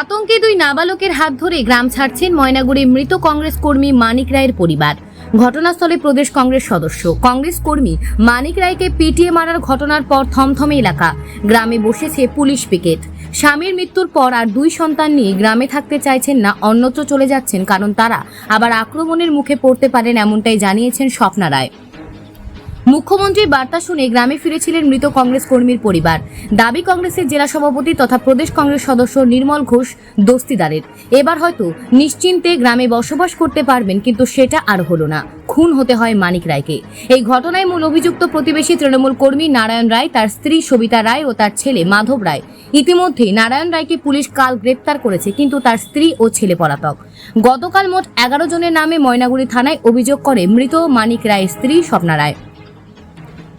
আতঙ্কে দুই নাবালকের হাত ধরে গ্রাম ছাড়ছেন ময়নাগুড়ি মৃত কংগ্রেস কর্মী মানিক রায়ের পরিবার। ঘটনাস্থলে প্রদেশ কংগ্রেস সদস্য। কংগ্রেস কর্মী মানিক রায়কে পিটিয়ে মারার ঘটনার পর থমথমে এলাকা। গ্রামে বসেছে পুলিশ পিকেট। স্বামীর মৃত্যুর পর আর দুই সন্তান নিয়ে গ্রামে থাকতে চাইছেন না, অন্যত্র চলে যাচ্ছেন কারণ তারা আবার আক্রমণের মুখে পড়তে পারেন এমনটাই জানিয়েছেন স্বপ্না রায়। মুখ্যমন্ত্রীর বার্তা শুনে গ্রামে ফিরেছিলেন মৃত কংগ্রেস কর্মীর পরিবার। দাবি, কংগ্রেসের জেলা সভাপতি তথা প্রদেশ কংগ্রেস সদস্য নির্মল ঘোষ দস্তিদারের। এবার হয়তো নিশ্চিন্তে গ্রামে বসবাস করতে পারবেন, কিন্তু সেটা আর হলো না। খুন হতে হয় মানিক রায়কে। এই ঘটনায় মূল অভিযুক্ত প্রতিবেশী তৃণমূল কর্মী নারায়ণ রায়, তার স্ত্রী সবিতা রায় ও তার ছেলে মাধব রায়। ইতিমধ্যেই নারায়ণ রায়কে পুলিশ কাল গ্রেপ্তার করেছে, কিন্তু তার স্ত্রী ও ছেলে পলাতক। গতকাল মোট এগারো জনের নামে ময়নাগুড়ি থানায় অভিযোগ করে মৃত মানিক রায়ের স্ত্রী স্বপ্না রায়।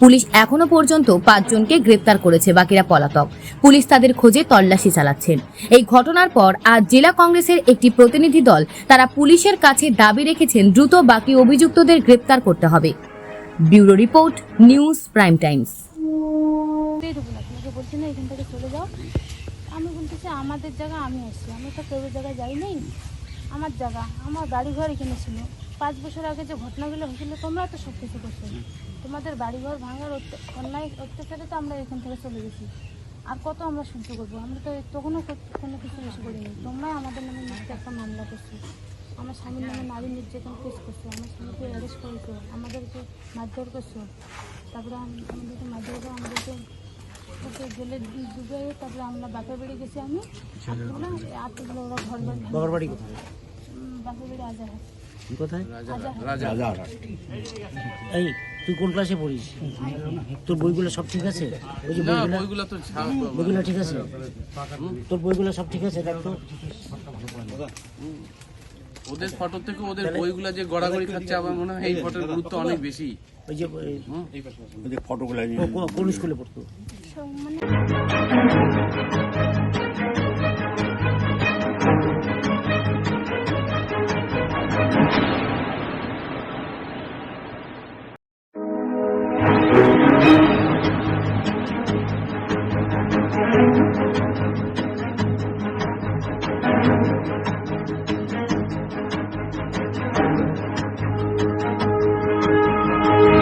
পুলিশ এখনও পর্যন্ত পাঁচজনকে গ্রেপ্তার করেছে বাকিরা পলাতক। পুলিশ তাদের খোঁজে তল্লাশি চালাচ্ছেন। এই ঘটনার পর আজ জেলা কংগ্রেসের একটি প্রতিনিধি দল তারা পুলিশের কাছে দাবি রেখেছেন, দ্রুত বাকি অভিযুক্তদের গ্রেপ্তার করতে হবে। Bureau report, news prime times. এখান থেকে চলে যাও। আমি বলতেছি আমাদের জায়গা, আমি আসছি। আমি তো কেউ জায়গায় যাই নাই আমার জায়গা, আমার বাড়ি ঘর এখানে ছিল। পাঁচ বছর আগে যে ঘটনাগুলো হয়েছিল তোমরা তো সব কিছু করছ। তোমাদের বাড়ি ঘর ভাঙার অন্যায় অত্যাচারে তো আমরা এখান থেকে চলে গেছি। আর কত আমরা সহ্য করব? আমরা তো তখনও কোনো কিছু বেশি করিনি। তোমরা আমাদের নামে মিথ্যে একটা মামলা করছ। আমার স্বামীর নামে নারী নির্যাতন কেস করছ। আমার স্বামীকে অ্যারেস্ট করেছ। আমাদেরকে মারধর করছ। তারপরে আম- আমাদেরকে মারধর করে আমাদেরকে ওকে জেলে ডুবে তারপরে আমরা বাপের বাড়ি গেছি আমি। আটগুলো আটগুলো ওরা ঘর বাড়ি বাপের বাড়ি আজাহার কোথায়? এই তুই কোন ক্লাসে পড়িস? তোর বইগুলো সব ঠিক আছে? ওই যে বইগুলো ঠিক আছে? তোর বইগুলো সব ঠিক আছে? দেখ তো। ওদের ফটো থেকে ওদের বইগুলো যে গড়াগড়ি খাচ্ছে আমার মনে হয় এই ফটোর গুরুত্ব অনেক বেশি। ওই যে ওই- ফটোগুলো কোন স্কুলে পড়তো?